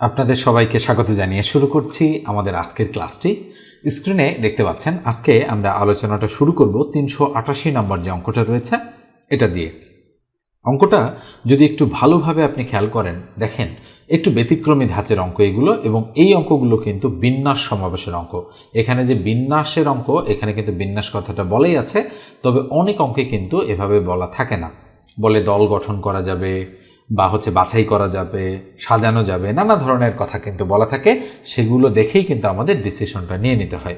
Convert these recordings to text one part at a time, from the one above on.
আপনাদের সবাইকে স্বাগত জানিয়ে শুরু করছি আমাদের আজকের ক্লাসটি। স্ক্রিনে দেখতে পাচ্ছেন, আজকে আমরা আলোচনাটা শুরু করব তিনশো আটাশি নম্বর যে অঙ্কটা রয়েছে, এটা দিয়ে। অঙ্কটা যদি একটু ভালোভাবে আপনি খেয়াল করেন, দেখেন, একটু ব্যতিক্রমী ধাঁচের অঙ্ক এগুলো এবং এই অঙ্কগুলো কিন্তু বিন্যাস সমাবেশের অঙ্ক। এখানে যে বিন্যাসের অঙ্ক, এখানে কিন্তু বিন্যাস কথাটা বলেই আছে, তবে অনেক অঙ্কে কিন্তু এভাবে বলা থাকে না। বলে দল গঠন করা যাবে বা হচ্ছে বাছাই করা যাবে, সাজানো যাবে, নানা ধরনের কথা কিন্তু বলা থাকে। সেগুলো দেখেই কিন্তু আমাদের ডিসিশনটা নিয়ে নিতে হয়।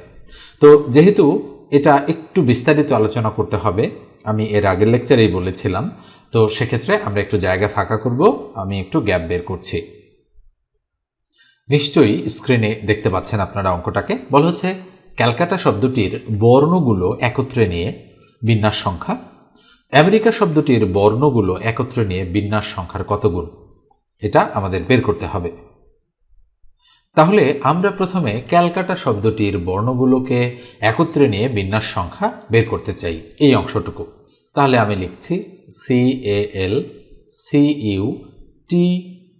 তো যেহেতু এটা একটু বিস্তারিত আলোচনা করতে হবে, আমি এর আগের লেকচারেই বলেছিলাম, তো সেক্ষেত্রে আমরা একটু জায়গা ফাঁকা করব, আমি একটু গ্যাপ বের করছি। নিশ্চয়ই স্ক্রিনে দেখতে পাচ্ছেন আপনারা অঙ্কটাকে। বলা হচ্ছে, ক্যালকাটা শব্দটির বর্ণগুলো একত্রে নিয়ে বিন্যাস সংখ্যা আমেরিকা শব্দটির বর্ণগুলো একত্রে নিয়ে বিন্যাস সংখ্যার কত গুণ এটা আমাদের বের করতে হবে। তাহলে আমরা প্রথমে ক্যালকাটা শব্দটির বর্ণগুলোকে একত্রে নিয়ে বিন্যাস সংখ্যা বের করতে চাই এই অংশটুকু। তাহলে আমি লিখছি C A L C U T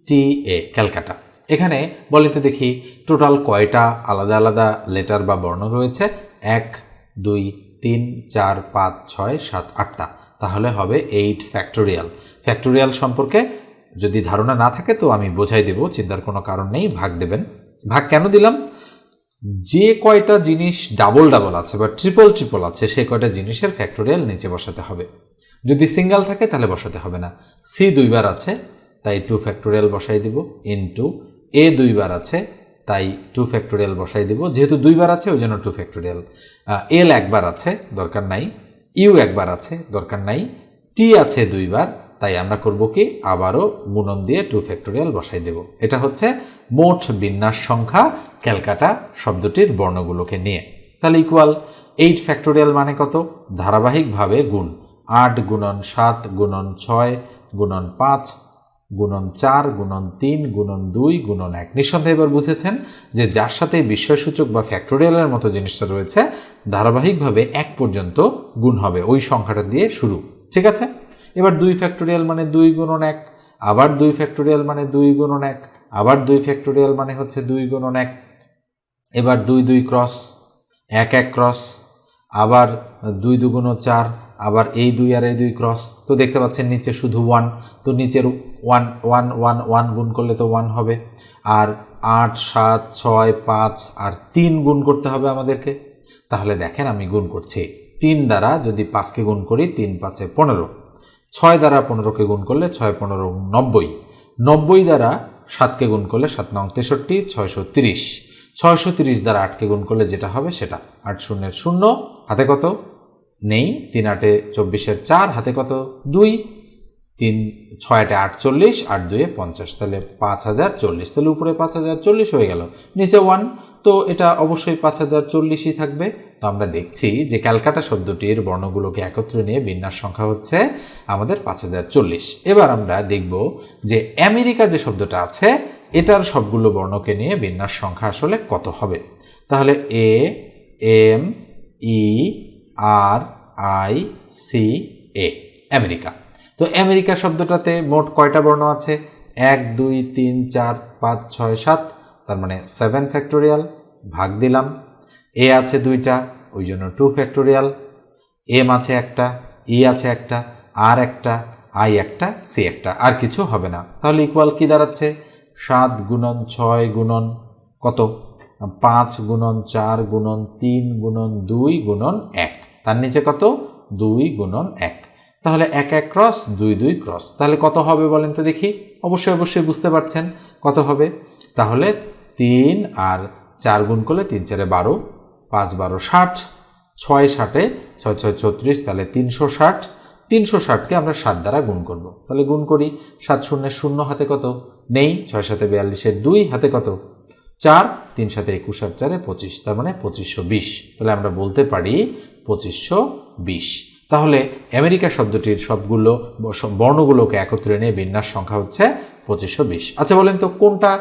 T A Calcutta. এখানে বলেন তো দেখি, টোটাল কয়টা আলাদা আলাদা লেটার বা বর্ণ রয়েছে? এক, দুই, তিন, চার, পাঁচ, ছয়, সাত, আটটা। তাহলে হবে এইট ফ্যাক্টোরিয়াল ফ্যাক্টোরিয়াল সম্পর্কে যদি ধারণা না থাকে, তো আমি বোঝাই দেব, চিন্তার কোনো কারণ নেই, ভাগ দেবেন। ভাগ কেন দিলাম? যে কয়টা জিনিস ডাবল ডাবল আছে বা ট্রিপল ট্রিপল আছে, সে কয়টা জিনিসের ফ্যাক্টোরিয়াল নিচে বসাতে হবে। যদি সিঙ্গেল থাকে, তাহলে বসাতে হবে না। সি দুইবার আছে, তাই টু ফ্যাক্টোরিয়াল বসাই দিব ইন্টু এ দুইবার আছে, তাই টু ফ্যাক্টোরিয়াল বসাই দিব। যেহেতু দুইবার আছে, ওই জন্য টু ফ্যাক্টোরিয়াল এল একবার আছে, দরকার নাই। ইউ একবার আছে, দরকার নাই। টি আছে দুইবার, তাই আমরা করব কি? আবারও গুণন দিয়ে টু ফ্যাক্টোরিয়াল বসাই দেব। এটা হচ্ছে মোট বিন্যাস সংখ্যা ক্যালকাটা শব্দটির বর্ণগুলোকে নিয়ে। তাহলে ইকুয়াল এইট ফ্যাক্টোরিয়াল মানে কত? ধারাবাহিকভাবে গুণ আট গুণন সাত গুণন ছয় গুণন পাঁচ গুণন চার, গুণন তিন, গুণন দুই, গুণন এক। নিঃসন্দেহে এবার বুঝেছেন যে যার সাথে বিস্ময়সূচক বা ফ্যাক্টোরিয়ালের মতো জিনিসটা রয়েছে, ধারাবাহিকভাবে এক পর্যন্ত গুণ হবে ওই সংখ্যাটা দিয়ে শুরু। ঠিক আছে? এবার দুই ফ্যাক্টোরিয়াল মানে দুই গুণন এক, আবার দুই ফ্যাক্টোরিয়াল মানে দুই গুণন এক, আবার দুই ফ্যাক্টোরিয়াল মানে হচ্ছে দুই গুণন এক। এবার দুই দুই ক্রস এক এক ক্রস আবার দুই দুগুণ চার আবার এই দুই আর এই দুই ক্রস তো দেখতে পাচ্ছেন নিচে শুধু ওয়ান তো নিচের ওয়ান ওয়ান ওয়ান ওয়ান গুণ করলে তো ওয়ান হবে। আর আট, সাত, ছয়, পাঁচ আর তিন গুণ করতে হবে আমাদেরকে। তাহলে দেখেন আমি গুণ করছি। তিন দ্বারা যদি পাঁচকে গুণ করি, তিন পাঁচে পনেরো। ছয় দ্বারা পনেরোকে গুণ করলে ছয়, পনেরো, নব্বই। নব্বই দ্বারা সাতকে গুণ করলে সাত নং তেষট্টি, ছয়শো তিরিশ। ছয়শো তিরিশ দ্বারা আটকে গুণ করলে যেটা হবে সেটা। আট শূন্যের শূন্য, হাতে কত? নেই, তিন আটে চব্বিশের চার, হাতে কত? দুই। তিন ছয় আটে আটচল্লিশ, আট দুয়ে পঞ্চাশ। তাহলে পাঁচ হাজার চল্লিশ। তাহলে উপরে পাঁচ হাজার চল্লিশ হয়ে গেল। নিচে ওয়ান তো এটা অবশ্যই পাঁচ হাজার চল্লিশই থাকবে। তো আমরা দেখছি যে ক্যালকাটা শব্দটির বর্ণগুলোকে একত্রে নিয়ে বিন্যাস সংখ্যা হচ্ছে আমাদের পাঁচ হাজার চল্লিশ। এবার আমরা দেখব যে আমেরিকা যে শব্দটা আছে, এটার সবগুলো বর্ণকে নিয়ে বিন্যাস সংখ্যা আসলে কত হবে? তাহলে A M E R I C A, America. তো আমেরিকা শব্দটাতে মোট কয়টা বর্ণ আছে? এক, দুই, তিন, চার, পাঁচ, ছয়, সাত, তার মানে সেভেন ফ্যাক্টোরিয়াল ভাগ দিলাম। এ আছে দুইটা, ওই জন্য টু ফ্যাক্টোরিয়াল এম আছে একটা, ই আছে একটা, আর একটা, আই একটা, সি একটা, আর কিছু হবে না। তাহলে ইকুয়াল কি দাঁড়াচ্ছে? সাত গুণন ছয় গুণন কত? পাঁচ গুণন চার গুণন তিন গুণন দুই গুণন এক। তার নিচে কত? দুই গুণন এক। তাহলে এক এক ক্রস দুই দুই ক্রস। তাহলে কত হবে বলেন তো দেখি? অবশ্যই অবশ্যই বুঝতে পারছেন। কত হবে? তাহলে তিন আর চার গুণ করলে তিন চারে বারো, পাঁচ বারো ষাট, ছয় ষাটে ছয় ছয় ছত্রিশ, তাহলে তিনশো ষাট। তিনশো ষাটকে আমরা সাত দ্বারা গুণ করব। তাহলে গুণ করি। সাত শূন্যের শূন্য হাতে কত? নেই। ছয় সাথে বিয়াল্লিশের দুই হাতে কত? চার। তিন সাথে একুশ আর চারে পঁচিশ। তার মানে পঁচিশশো বিশ। তাহলে আমরা বলতে পারি পঁচিশশো বিশ। তাহলে আমেরিকা শব্দটির সবগুলো বর্ণগুলোকে একত্রে নিয়ে বিন্যাস সংখ্যা হচ্ছে পঁচিশশো বিশ। আচ্ছা বলেন তো কোনটা?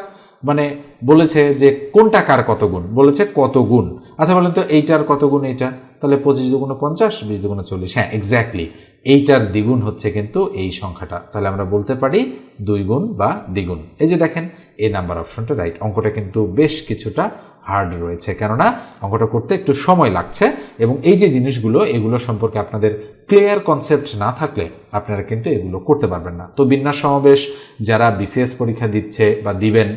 মানে বলেছে যে কোনটা কার কত গুণ? বলেছে কত গুণ। আচ্ছা বলেন তো এইটার কত গুণ এইটা? তাহলে পঁচিশ দুগুণ পঞ্চাশ, বিশ দুগুণ চল্লিশ। হ্যাঁ এক্স্যাক্টলি এইটার দ্বিগুণ হচ্ছে কিন্তু এই সংখ্যাটা। তাহলে আমরা বলতে পারি দুই গুণ বা দ্বিগুণ। এই যে দেখেন এ নাম্বার অপশনটা রাইট অঙ্কটা কিন্তু বেশ কিছুটা হার্ড রয়েছে। কেননা অঙ্কটা করতে একটু সময় লাগছে এবং এই যে জিনিসগুলো, এগুলো সম্পর্কে আপনাদের ক্লিয়ার কনসেপ্ট না থাকলে আপনারা কিন্তু এগুলো করতে পারবেন না। তো বিন্যাস সমাবেশ যারা বিসিএস পরীক্ষা দিচ্ছে বা দিবেন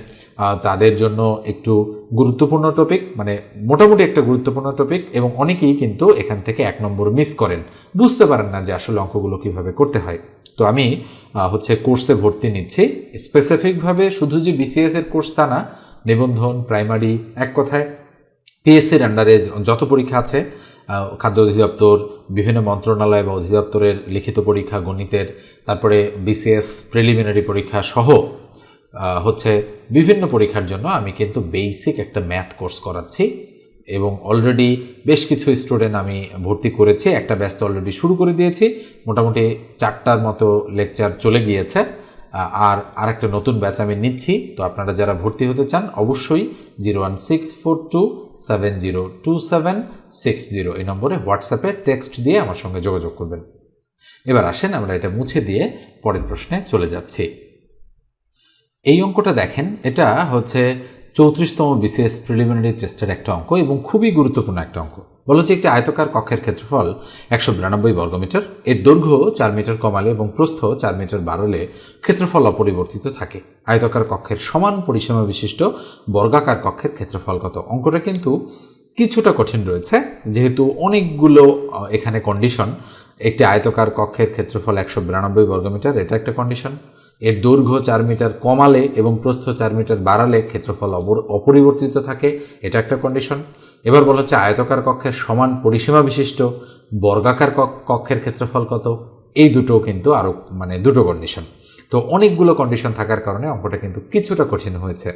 তাদের জন্য একটু গুরুত্বপূর্ণ টপিক মানে মোটামুটি একটা গুরুত্বপূর্ণ টপিক এবং অনেকেই কিন্তু এখান থেকে এক নম্বর মিস করেন। বুঝতে পারেন না যে আসলে অঙ্কগুলো কীভাবে করতে হয়। তো আমি হচ্ছে কোর্সে ভর্তি নিচ্ছি। স্পেসিফিকভাবে শুধু যে বিসিএস এর কোর্স তা না নিবন্ধন, প্রাইমারি, এক কথায় পিএসসির আন্ডারে যত পরীক্ষা আছে খাদ্য অধিদপ্তর, বিভিন্ন মন্ত্রণালয় বা অধিদপ্তরের লিখিত পরীক্ষা, গণিতের, তারপরে বিসিএস প্রিলিমিনারি পরীক্ষা সহ হচ্ছে বিভিন্ন পরীক্ষার জন্য আমি কিন্তু বেসিক একটা ম্যাথ কোর্স করাচ্ছি এবং অলরেডি বেশ কিছু স্টুডেন্ট আমি ভর্তি করেছি, একটা ব্যস্ত অলরেডি শুরু করে দিয়েছি, মোটামুটি চারটার মতো লেকচার চলে গিয়েছে। আর আরেকটা নতুন ব্যাচ আমি নিচ্ছি। তো আপনারা যারা ভর্তি হতে চান, অবশ্যই zero one six four two seven zero two seven six zero এই নম্বরে হোয়াটসঅ্যাপে টেক্সট দিয়ে আমার সঙ্গে যোগাযোগ করবেন। এবার আসেন, আমরা এটা মুছে দিয়ে পরের প্রশ্নে চলে যাচ্ছি। এই অঙ্কটা দেখেন, এটা হচ্ছে চৌত্রিশতম বিসিএস প্রিলিমিনারি টেস্টের একটা অঙ্ক এবং খুবই গুরুত্বপূর্ণ একটা অঙ্ক। বলা হচ্ছে একটি আয়তকার কক্ষের ক্ষেত্রফল একশো বিরানব্বই বর্গমিটার এর দৈর্ঘ্য চার মিটার কমালে এবং প্রস্থ চার মিটার বাড়লে ক্ষেত্রফল অপরিবর্তিত থাকে। আয়তকার কক্ষের সমান পরিসীমা বিশিষ্ট বর্গাকার কক্ষের ক্ষেত্রফল কত অঙ্কটা কিন্তু কিছুটা কঠিন রয়েছে। যেহেতু অনেকগুলো এখানে কন্ডিশন একটি আয়তকার কক্ষের ক্ষেত্রফল একশো বিরানব্বই বর্গমিটার এটা একটা কন্ডিশন এর দৈর্ঘ্য চার মিটার কমালে এবং প্রস্থ চার মিটার বাড়ালে ক্ষেত্রফল অপর- অপরিবর্তিত থাকে, এটা একটা কন্ডিশন এবার বলা হচ্ছে আয়তকার কক্ষের সমান পরিসীমা বিশিষ্ট, বর্গাকার কক্ষের ক্ষেত্রফল কত? এই দুটো কিন্তু আরও মানে দুটো কন্ডিশন তো অনেকগুলো কন্ডিশন থাকার কারণে অঙ্কটা কিন্তু কিছুটা কঠিন হয়েছে।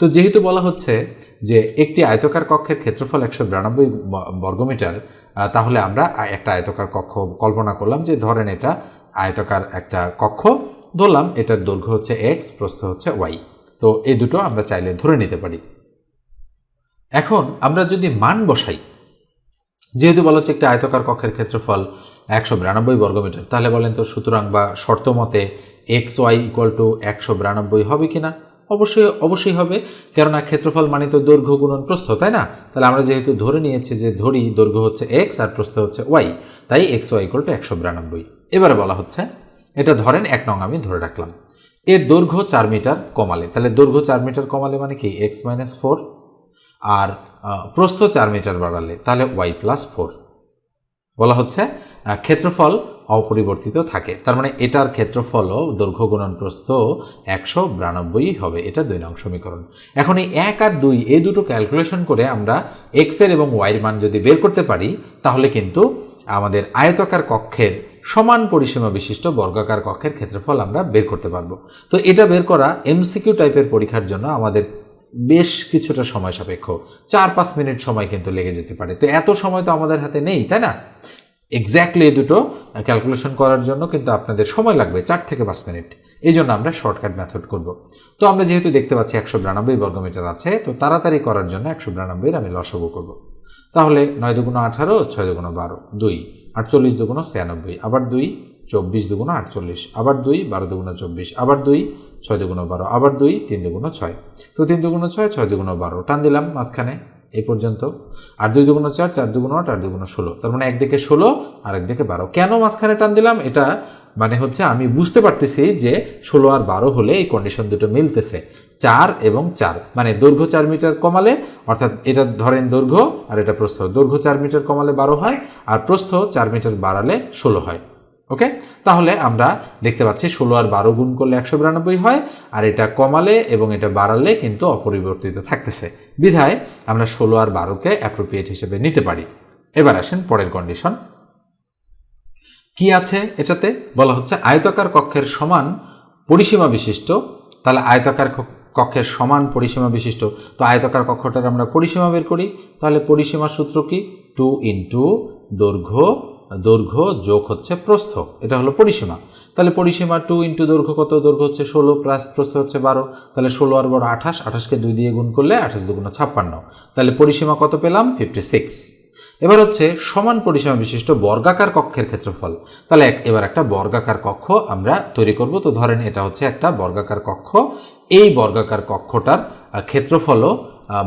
তো যেহেতু বলা হচ্ছে যে একটি আয়তকার কক্ষের ক্ষেত্রফল একশো বিরানব্বই বর্গমিটার তাহলে আমরা একটা আয়তকার কক্ষ কল্পনা করলাম যে ধরেন এটা আয়তকার একটা কক্ষ, ধরলাম এটার দৈর্ঘ্য হচ্ছে এক্স প্রস্থ হচ্ছে ওয়াই তো এই দুটো আমরা চাইলে ধরে নিতে পারি। এখন আমরা যদি মান বসাই, যেহেতু বলা হচ্ছে একটা আয়তকার কক্ষের ক্ষেত্রফল একশো বিরানব্বই বর্গমিটার, তাহলে বলেন তো সুতরাং বা শর্ত মতে এক্স ওয়াই ইকুয়াল টু একশো বিরানব্বই হবে কি না অবশ্যই অবশ্যই হবে, কেননা ক্ষেত্রফল মানে তো দৈর্ঘ্য গুণন প্রস্থ, তাই না? তাহলে আমরা যেহেতু ধরে নিয়েছি যে ধরি দৈর্ঘ্য হচ্ছে এক্স আর প্রস্থ হচ্ছে ওয়াই, তাই এক্স ওয়াই ইকুয়াল টু একশো বিরানব্বই। এবারে বলা হচ্ছে, এটা ধরেন এক নং আমি ধরে রাখলাম। এর দৈর্ঘ্য চার মিটার কমালে, তাহলে দৈর্ঘ্য চার মিটার কমালে মানে কি? এক্স মাইনাস ফোর আর প্রস্থ চার মিটার বাড়ালে, তাহলে ওয়াই প্লাস ফোর। বলা হচ্ছে ক্ষেত্রফল অপরিবর্তিত থাকে। তার মানে এটার ক্ষেত্রফলও দৈর্ঘ্য গুণন প্রস্থ একশো বিরানব্বই হবে, এটা দুই নং সমীকরণ। এখন এই এক আর দুই এই দুটো ক্যালকুলেশন করে আমরা এক্সের এবং ওয়াইয়ের মান যদি বের করতে পারি, তাহলে কিন্তু আমাদের আয়তাকার কক্ষের সমান পরিসীমা বিশিষ্ট বর্গাকার কক্ষের ক্ষেত্রফল আমরা বের করতে পারব। তো এটা বের করা এমসিকিউ টাইপের পরীক্ষার জন্য আমাদের বেশ কিছুটা সময় সাপেক্ষ। চার, পাঁচ মিনিট সময় কিন্তু লেগে যেতে পারে। তো এত সময় তো আমাদের হাতে নেই, তাই না? এক্স্যাক্টলি এই দুটো ক্যালকুলেশন করার জন্য কিন্তু আপনাদের সময় লাগবে চার থেকে পাঁচ মিনিট। এই জন্য আমরা শর্টকাট মেথড করব। তো আমরা যেহেতু দেখতে পাচ্ছি একশো বিরানব্বই বর্গমিটার আছে, তো তাড়াতাড়ি করার জন্য একশো বিরানব্বইয়ের আমি লসগু করব। তাহলে নয় দুগুণ আঠারো, ছয় দুগুণ বারো, দুই, আটচল্লিশ দুগুণ ছিয়ানব্বই, আবার দুই চব্বিশ দুগুণ আটচল্লিশ, আবার দুই, বারো দুগুণ চব্বিশ, আবার দুই, ছয় দুগুণ বারো, আবার দুই, তিন দুগুণ ছয়। তো তিন দুগুণ ছয় ছয় দুগুণ বারো, টান দিলাম মাঝখানে, এই পর্যন্ত। আর দুই দুগুণ চার চার দুগুণ আট আর দুগুণ ষোলো, তার মানে একদিকে ষোলো, আর একদিকে বারো। কেন মাঝখানে টান দিলাম? এটা মানে হচ্ছে আমি বুঝতে পারতেছি যে ষোলো আর বারো হলে এই কন্ডিশন দুটো মিলতেছে। চার এবং চার মানে দৈর্ঘ্য চার মিটার কমালে, অর্থাৎ এটা ধরেন দৈর্ঘ্য আর এটা প্রস্থ। দৈর্ঘ্য চার মিটার কমালে বারো হয়, আর প্রস্থ চার মিটার বাড়ালে ষোলো হয়। ওকে তাহলে আমরা দেখতে পাচ্ছি ষোলো আর বারো গুণ করলে একশো বিরানব্বই হয়, আর এটা কমালে এবং এটা বাড়ালে কিন্তু অপরিবর্তিত থাকতেছে। বিধায় আমরা ষোলো আর বারোকে অ্যাপ্রোপ্রিয়েট হিসেবে নিতে পারি। এবার আসেন পরের কন্ডিশন কি আছে এটাতে? বলা হচ্ছে আয়তাকার কক্ষের সমান পরিসীমা বিশিষ্ট। তাহলে আয়তাকার কক্ষের সমান পরিসীমা বিশিষ্ট। তো আয়তাকার কক্ষটার আমরা পরিসীমা বের করি। তাহলে পরিসীমার সূত্র কি? টু ইন্টু দৈর্ঘ্য দৈর্ঘ্য যোগ হচ্ছে প্রস্থ, এটা হলো পরিসীমা। তাহলে পরিসীমা টু ইন্টু দৈর্ঘ্য কত? দৈর্ঘ্য হচ্ছে ষোলো, প্লাস প্রস্থ হচ্ছে বারো। তাহলে ষোলো আর বড় আঠাশ, আঠাশকে দুই দিয়ে গুণ করলে আঠাশ দুগুণ ছাপ্পান্ন। তাহলে পরিসীমা কত পেলাম? ফিফটি সিক্স এবার হচ্ছে সমান পরিসীমা বিশিষ্ট বর্গাকার কক্ষের ক্ষেত্রফল। তাহলে এবার একটা বর্গাকার কক্ষ আমরা তৈরি করব। তো ধরেন এটা হচ্ছে একটা বর্গাকার কক্ষ। এই বর্গাকার কক্ষটার ক্ষেত্রফলও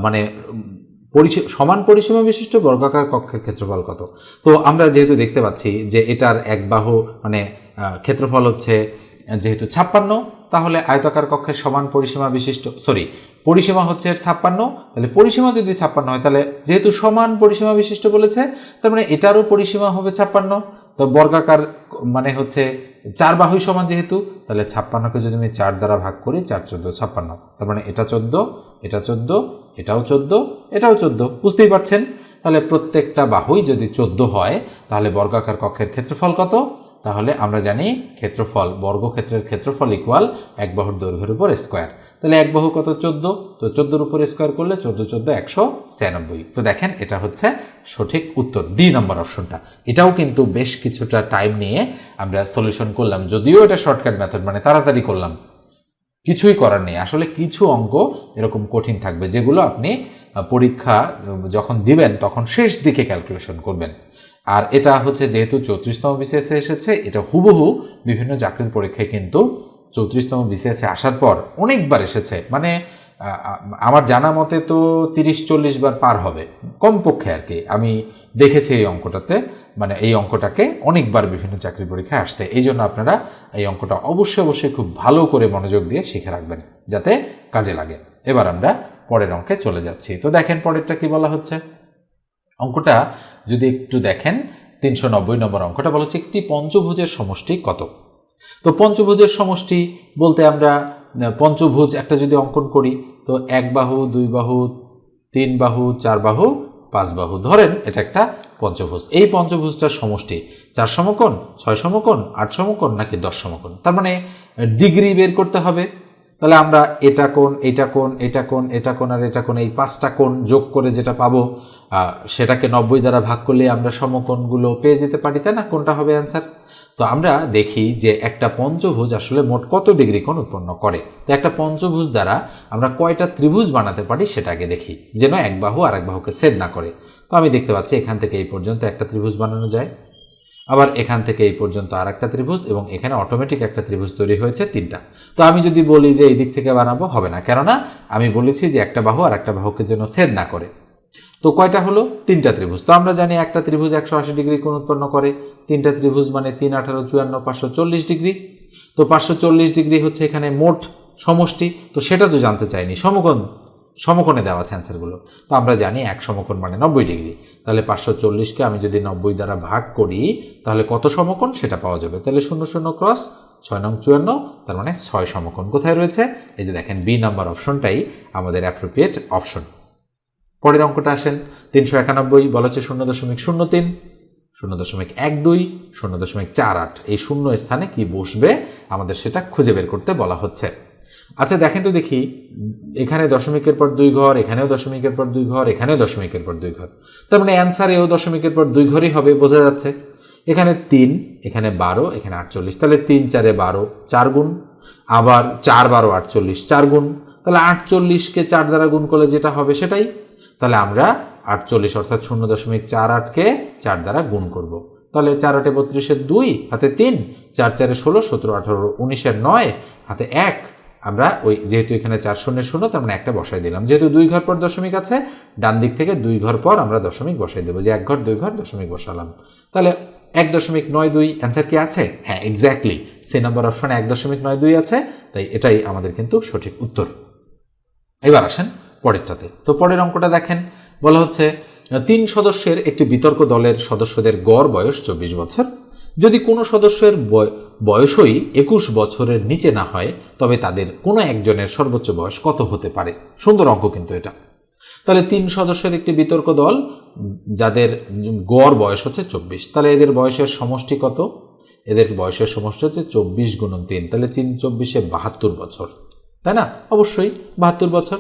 মানে সমান পরিসীমা বিশিষ্ট বর্গাকার কক্ষের ক্ষেত্রফল কত? তো আমরা যেহেতু দেখতে পাচ্ছি যে এটার এক বাহু মানে ক্ষেত্রফল হচ্ছে যেহেতু ছাপ্পান্ন, তাহলে আয়তাকার কক্ষের সমান পরিসীমা বিশিষ্ট সরি পরিসীমা হচ্ছে ছাপ্পান্ন, তাহলে পরিসীমা যদি ছাপ্পান্ন হয়, তাহলে যেহেতু সমান পরিসীমা বিশিষ্ট বলেছে, তার মানে এটারও পরিসীমা হবে ছাপ্পান্ন। তো বর্গাকার মানে হচ্ছে চার বাহুই সমান যেহেতু, তাহলে ছাপ্পান্নকে যদি আমি চার দ্বারা ভাগ করি, চার চোদ্দ, ছাপ্পান্ন। তার মানে এটা চোদ্দ এটা চোদ্দ এটাও চোদ্দ এটাও চোদ্দ। বুঝতেই পারছেন? তাহলে প্রত্যেকটা বাহুই যদি চোদ্দ হয়, তাহলে বর্গাকার কক্ষের ক্ষেত্রফল কত? তাহলে আমরা জানি ক্ষেত্রফল, বর্গক্ষেত্রের ক্ষেত্রফল ইকুয়াল এক বাহুর দৈর্ঘ্যের উপর স্কোয়ার তাহলে এক বাহু কত? চোদ্দ। তো চোদ্দোর উপর স্কোয়ার করলে চোদ্দ চোদ্দ, একশো ছিয়ানব্বই। তো দেখেন, এটা হচ্ছে সঠিক উত্তর ডি নম্বর অপশনটা এটাও কিন্তু বেশ কিছুটা টাইম নিয়ে আমরা সলিউশন করলাম। যদিও এটা শর্টকাট মেথড মানে তাড়াতাড়ি করলাম। কিছুই করার নেই। আসলে কিছু অঙ্ক এরকম কঠিন থাকবে, যেগুলো আপনি পরীক্ষা যখন দিবেন তখন শেষ দিকে ক্যালকুলেশন করবেন। আর এটা হচ্ছে যেহেতু চৌত্রিশতম বিসিএসে এসেছে, এটা হুবহু বিভিন্ন চাকরির পরীক্ষায় কিন্তু চৌত্রিশতম বিসিএসে আসার পর অনেকবার এসেছে। মানে আমার জানা মতে তো তিরিশ চল্লিশ বার পার হবে। কমপক্ষে আর কি। আমি দেখেছি এই অঙ্কটাতে। মানে এই অঙ্কটাকে অনেকবার বিভিন্ন চাকরি পরীক্ষায় আসতে। এই জন্য আপনারা এই অঙ্কটা অবশ্যই অবশ্যই খুব ভালো করে মনোযোগ দিয়ে শিখে রাখবেন, যাতে কাজে লাগে। এবার আমরা পরের অঙ্কে চলে যাচ্ছি। তো দেখেন পরেরটা কি বলা হচ্ছে? অঙ্কটা যদি একটু দেখেন, তিনশো নব্বই নম্বর অঙ্কটা বলা হচ্ছে একটি পঞ্চভুজের সমষ্টি কত? তো পঞ্চভুজের সমষ্টি বলতে আমরা, পঞ্চভুজ একটা যদি অঙ্কন করি, তো এক বাহু, দুই বাহু, তিন বাহু, চার বাহু পাঁচ বাহু ধরেন এটা একটা পঞ্চভুজ। এই পঞ্চভুজটার সমষ্টি চার সমকোণ, ছয় সমকোণ, আট সমকোণ নাকি দশ সমকোণ? তার মানে ডিগ্রি বের করতে হবে। তাহলে আমরা এটা কোন এটা কোন এটা কোন এটা কোন আর এটা কোন এই পাঁচটা কোন যোগ করে যেটা পাবো সেটাকে নব্বই দ্বারা ভাগ করলে আমরা সমকোণগুলো পেয়ে যেতে পারি, তাই না? কোনটা হবে অ্যান্সার তো আমরা দেখি যে একটা পঞ্চভুজ আসলে মোট কত ডিগ্রি কোণ উৎপন্ন করে? তো একটা পঞ্চভুজ দ্বারা আমরা কয়টা ত্রিভুজ বানাতে পারি সেটাকে দেখি, যেন এক বাহু আর এক বাহুকে সেদ না করে। তো আমি দেখতে পাচ্ছি এখান থেকে এই পর্যন্ত একটা ত্রিভুজ বানানো যায়, আবার এখান থেকে এই পর্যন্ত আর একটা ত্রিভুজ এবং এখানে অটোমেটিক একটা ত্রিভুজ তৈরি হয়েছে তিনটা। তো আমি যদি বলি যে এই দিক থেকে বানাবো, হবে না। কেননা আমি বলেছি যে একটা বাহু আর একটা বাহুকে যেন সেদ না করে। তো কয়টা হলো? তিনটা ত্রিভুজ। তো আমরা জানি একটা ত্রিভুজ একশো আশি ডিগ্রি কোণ উৎপন্ন করে, তিনটা ত্রিভুজ মানে তিন, আঠারো, চুয়ান্ন, পাঁচশো চল্লিশ ডিগ্রি। তো পাঁচশো চল্লিশ ডিগ্রি হচ্ছে এখানে মোট সমষ্টি। তো সেটা তো জানতে চাইনি। সমকোণ, সমকোণে দেওয়া আছে অ্যান্সারগুলো তো আমরা জানি এক সমকোণ মানে নব্বই ডিগ্রি। তাহলে পাঁচশো চল্লিশকে আমি যদি নব্বই দ্বারা ভাগ করি, তাহলে কত সমকোণ? সেটা পাওয়া যাবে। তাহলে শূন্য শূন্য ক্রস ছয় নং চুয়ান্ন, তার মানে ছয় সমকোণ কোথায় রয়েছে? এই যে দেখেন বি নাম্বার অপশনটাই আমাদের অ্যাপ্রোপ্রিয়েট অপশন পরের অঙ্কটা আসেন তিনশো একানব্বই, বলা হচ্ছে শূন্য দশমিক শূন্য তিন শূন্য দশমিক এক দুই, শূন্য দশমিক চার আট। এই শূন্য স্থানে কি বসবে? আমাদের সেটা খুঁজে বের করতে বলা হচ্ছে। আচ্ছা দেখেন তো দেখি, এখানে দশমিকের পর দুই ঘর, এখানেও দশমিকের পর দুই ঘর, এখানেও দশমিকের পর দুই ঘর। তার মানে অ্যান্সার এও দশমিকের পর দুই ঘরই হবে, বোঝা যাচ্ছে। এখানে তিন, এখানে বারো, এখানে আটচল্লিশ। তাহলে তিন চারে বারো, চার গুণ। আবার চার বারো, আটচল্লিশ, চার গুণ। তাহলে আটচল্লিশকে চার দ্বারা গুণ করলে যেটা হবে সেটাই তাহলে আমরা আটচল্লিশ অর্থাৎ শূন্য দশমিক চার আটকে চার দ্বারা গুণ করব। তাহলে চার আটে বত্রিশের দুই, হাতে তিন, চার চারে ষোলো, সতেরো, আঠারো উনিশের নয়, হাতে এক। আমরা ওই যেহেতু এখানে চার শূন্য শূন্য, তার মানে একটা বসাই দিলাম। যেহেতু দুই ঘর পর দশমিক আছে, ডান দিক থেকে দুই ঘর পর আমরা দশমিক বসাই দেবো। যে এক ঘর, দুই ঘর, দশমিক বসালাম। তাহলে এক দশমিক নয় দুই অ্যান্সার কি আছে? হ্যাঁ এক্স্যাক্টলি সি নাম্বার অপশনে এক দশমিক নয় দুই আছে, তাই এটাই আমাদের কিন্তু সঠিক উত্তর। এবার আসেন পরেরটাতে। তো পরের অঙ্কটা দেখেন। বলা হচ্ছে, তিন সদস্যের একটি বিতর্ক দলের সদস্যদের গড় বয়স চব্বিশ বছর। যদি কোনো সদস্যের বয়- বয়সই একুশ বছরের নিচে না হয়, তবে তাদের কোনো একজনের সর্বোচ্চ বয়স কত হতে পারে? সুন্দর অঙ্ক কিন্তু এটা। তাহলে তিন সদস্যের একটি বিতর্ক দল, যাদের গড় বয়স হচ্ছে চব্বিশ, তাহলে এদের বয়সের সমষ্টি কত? এদের বয়সের সমষ্টি হচ্ছে চব্বিশ গুণন তিন, তাহলে তিন চব্বিশে বাহাত্তর বছর। তাই না? অবশ্যই বাহাত্তর বছর।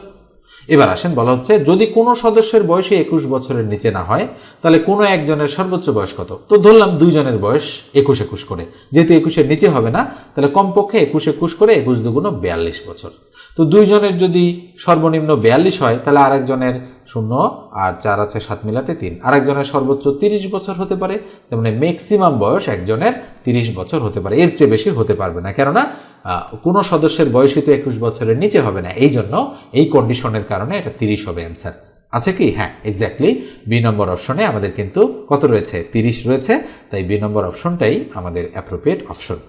এবার আসেন, বলা হচ্ছে, যদি কোনো সদস্যের বয়সে একুশ বছরের নিচে না হয়, তাহলে কোনো একজনের সর্বোচ্চ বয়স কত? তো ধরলাম দুইজনের বয়স একুশ একুশ করে। যেহেতু একুশের নিচে হবে না, তাহলে কমপক্ষে একুশ একুশ করে একুশ দুগুণ বিয়াল্লিশ বছর। তো দুইজনের যদি সর্বনিম্ন বিয়াল্লিশ হয়, তাহলে আরেকজনের শূন্য আর চার আছে সাত মিলাতে তিন। আরেকজনের সর্বোচ্চ তিরিশ বছর হতে পারে, তার মানে ম্যাক্সিমাম বয়স একজনের তিরিশ বছর হতে পারে। এর চেয়ে বেশি হতে পারবে না। কেননা কোনো সদস্যের বয়সই তো একুশ বছরের নিচে হবে না। এই জন্য এই কন্ডিশনের কারণে এটা তিরিশ হবে অ্যান্সার আছে কি? হ্যাঁ এক্স্যাক্টলি বি নম্বর অপশনে আমাদের কিন্তু কত রয়েছে? তিরিশ রয়েছে, তাই বি নম্বর অপশনটাই আমাদের অ্যাপ্রোপ্রিয়েট অপশন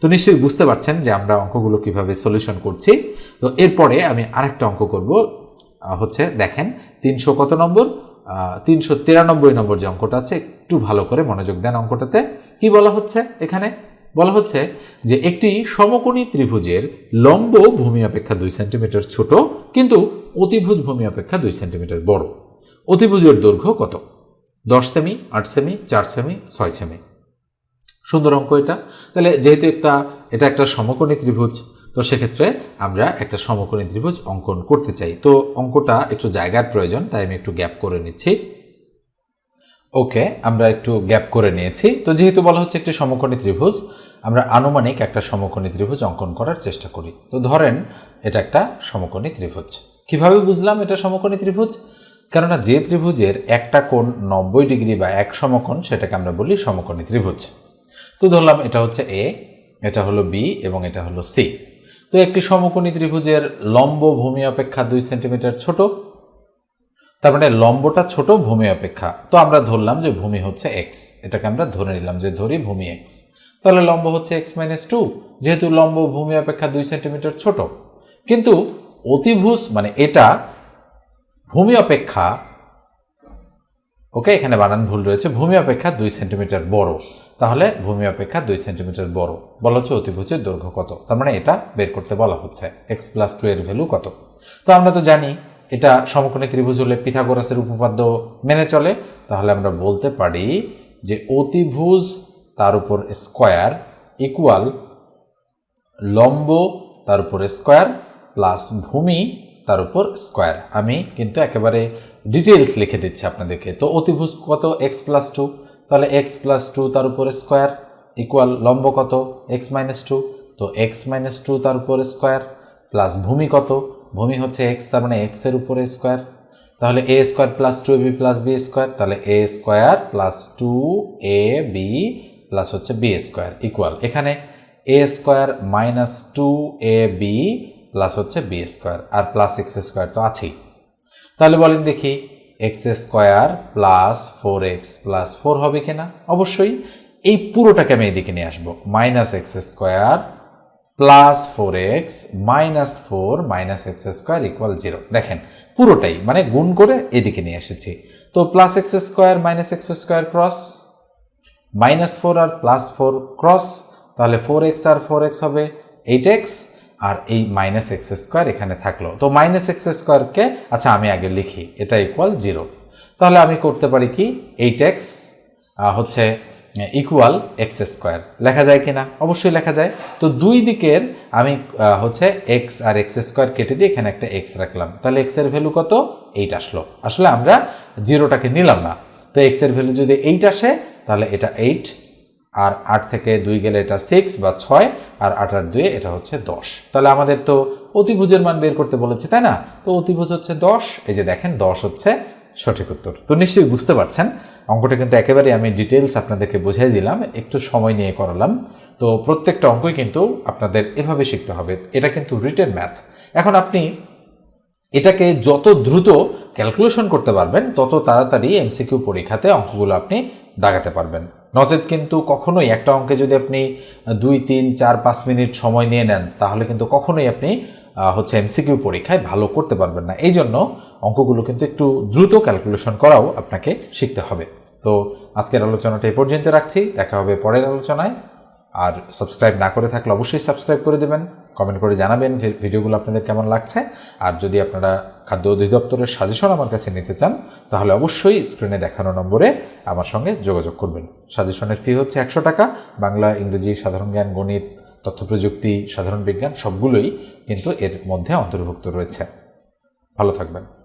তো নিশ্চয়ই বুঝতে পারছেন যে আমরা অঙ্কগুলো কীভাবে সলিউশন করছি। তো এরপরে আমি আরেকটা অঙ্ক করব। হচ্ছে দেখেন, তিনশো কত নম্বর? তিনশো তিরানব্বই নম্বর যে অঙ্কটা আছে, একটু ভালো করে মনোযোগ দেন অঙ্কটাতে। কি বলা হচ্ছে এখানে? বলা হচ্ছে যে একটি সমকোণী ত্রিভুজের লম্ব ভূমি অপেক্ষা দুই সেন্টিমিটার ছোট, কিন্তু অতিভুজ ভূমি অপেক্ষা দুই সেন্টিমিটার বড়। অতিভুজের দৈর্ঘ্য কত? দশ সেমি, আট সেমি, চার সেমি, ছয় সেমি। সুন্দর অঙ্ক এটা। তাহলে যেহেতু একটা, এটা একটা সমকোণী ত্রিভুজ, তো সেক্ষেত্রে আমরা একটা সমকোণী ত্রিভুজ অঙ্কন করতে চাই। তো অঙ্কটা একটু জায়গার প্রয়োজন, তাই আমি একটু গ্যাপ করে নিচ্ছি। ওকে, আমরা একটু গ্যাপ করে নিয়েছি। তো যেহেতু বলা হচ্ছে একটি সমকোণী ত্রিভুজ, আমরা আনুমানিক একটা সমকোণী ত্রিভুজ অঙ্কন করার চেষ্টা করি। তো ধরেন, এটা একটা সমকোণী ত্রিভুজ। কীভাবে বুঝলাম এটা সমকোণী ত্রিভুজ? কেননা যে ত্রিভুজের একটা কোণ নব্বই ডিগ্রি বা এক সমকোণ, সেটাকে আমরা বলি সমকোণী ত্রিভুজ। তো ধরলাম এটা হচ্ছে এ এটা হলো বি এবং এটা হলো সি তো একটি সমকোণী ত্রিভুজের লম্ব ভূমি অপেক্ষা দুই সেন্টিমিটার ছোট তার মানে লম্বটা ছোট, ভূমি অপেক্ষা। তো আমরা ধরলাম যে ভূমি হচ্ছে এক্স এটাকে আমরা ধরে নিলাম যে ধরি ভূমি এক্স তাহলে লম্ব হচ্ছে এক্স মাইনাস টু যেহেতু লম্ব ভূমি অপেক্ষা দুই সেন্টিমিটার ছোট। কিন্তু অতিভুজ মানে এটা ভূমি অপেক্ষা, ওকে, এখানে বানান ভুল রয়েছে, ভূমি অপেক্ষা দুই সেন্টিমিটার বড়। তাহলে ভূমি অপেক্ষা দুই সেন্টিমিটার বড়। বলা হচ্ছে অতিভুজের দৈর্ঘ্য কত? তার মানে এটা বের করতে বলা হচ্ছে। এক্স প্লাস টু এর ভ্যালু কত? তো আমরা তো জানি এটা সমকোণী ত্রিভুজ হলে পিথাগোরাসের উপপাদ্য মেনে চলে। তাহলে আমরা বলতে পারি যে অতিভুজ তার উপর স্কোয়ার ইকুয়াল লম্ব তার উপর স্কোয়ার প্লাস ভূমি তার উপর স্কোয়ার। আমি কিন্তু একেবারে ডিটেলস লিখে দিচ্ছি আপনাদেরকে। তো অতিভুজ কত? এক্স প্লাস টু তাহলে এক্স প্লাস টু তার উপর স্কোয়ার ইকুয়াল লম্ব কত? এক্স মাইনাস টু তো এক্স মাইনাস টু তার উপর স্কোয়ার প্লাস ভূমি কত? ভূমি হচ্ছে এক্স তার মানে এক্সের উপরে স্কোয়ার তাহলে a square plus two b plus b square তাহলে a square plus two a b plus হচ্ছে বি স্কোয়ার ইকুয়াল এখানে a square minus two a b plus হচ্ছে বি স্কোয়ার আর প্লাস এক্স স্কোয়ার তো আছেই। তাহলে বলেন দেখি x square plus four x plus four হবে কিনা? অবশ্যই, এই পুরোটাকে আমি এদিকে নিয়ে আসব। Minus x square plus four x minus four minus x square equal zero দেখেন, পুরোটাই মানে গুণ করে এদিকে নিয়ে এসেছি। তো plus x square minus x square cross minus four আর প্লাস ফোর ক্রস তাহলে ফোর এক্স আর ফোর এক্স হবে এইট এক্স আর এই মাইনাস এক্স স্কোয়ার এখানে থাকল। তো মাইনাস এক্স স্কোয়ারকে আচ্ছা আমি আগে লিখি, এটা ইকুয়াল জিরো তাহলে আমি করতে পারি কি? এইট এক্স হচ্ছে ইকুয়াল এক্স স্কোয়ার লেখা যায় কি না অবশ্যই লেখা যায়। তো দুই দিকের আমি হচ্ছে এক্স আর এক্স স্কোয়ার কেটে দিয়ে এখানে একটা এক্স রাখলাম। তাহলে এক্সের ভ্যালু কত? এইট আসলো। আসলে আমরা জিরোটাকে নিলাম না। তো এক্সের ভ্যালু যদি এইট আসে, তাহলে এটা এইট আর আট থেকে দুই গেলে এটা সিক্স বা ছয়, আর আট আর দুয়ে এটা হচ্ছে দশ। তাহলে আমাদের তো অতিভুজের মান বের করতে বলেছে, তাই না? তো অতিভুজ হচ্ছে দশ, এই যে দেখেন, দশ হচ্ছে সঠিক উত্তর। তো নিশ্চয়ই বুঝতে পারছেন। অঙ্কটা কিন্তু একেবারে আমি ডিটেলস আপনাদেরকে বুঝিয়ে দিলাম, একটু সময় নিয়ে করালাম। তো প্রত্যেকটা অঙ্কই কিন্তু আপনাদের এভাবে শিখতে হবে। এটা কিন্তু রিটেন ম্যাথ এখন আপনি এটাকে যত দ্রুত ক্যালকুলেশন করতে পারবেন, তত তাড়াতাড়ি এমসিকিউ পরীক্ষাতে অঙ্কগুলো আপনি দাগাতে পারবেন। নচেত কিন্তু কখনোই একটা অঙ্কে যদি আপনি দুই, তিন, চার, পাঁচ মিনিট সময় নিয়ে নেন, তাহলে কিন্তু কখনোই আপনি হচ্ছে এমসিকিউ পরীক্ষায় ভালো করতে পারবেন না। এই জন্য অঙ্কগুলো কিন্তু একটু দ্রুত ক্যালকুলেশন করাও আপনাকে শিখতে হবে। তো আজকের আলোচনাটা এই পর্যন্ত রাখছি, দেখা হবে পরের আলোচনায়। আর সাবস্ক্রাইব না করে থাকলে অবশ্যই সাবস্ক্রাইব করে দেবেন কমেন্ট করে জানাবেন ভিডিওগুলো আপনাদের কেমন লাগছে। আর যদি আপনারা খাদ্য অধিদপ্তরের সাজেশন আমার কাছে নিতে চান, তাহলে অবশ্যই স্ক্রিনে দেখানো নম্বরে আমার সঙ্গে যোগাযোগ করবেন। সাজেশনের ফি হচ্ছে একশো টাকা, বাংলা, ইংরেজি, সাধারণ জ্ঞান, গণিত, তথ্য প্রযুক্তি, সাধারণ বিজ্ঞান সবগুলোই কিন্তু এর মধ্যে অন্তর্ভুক্ত রয়েছে। ভালো থাকবেন।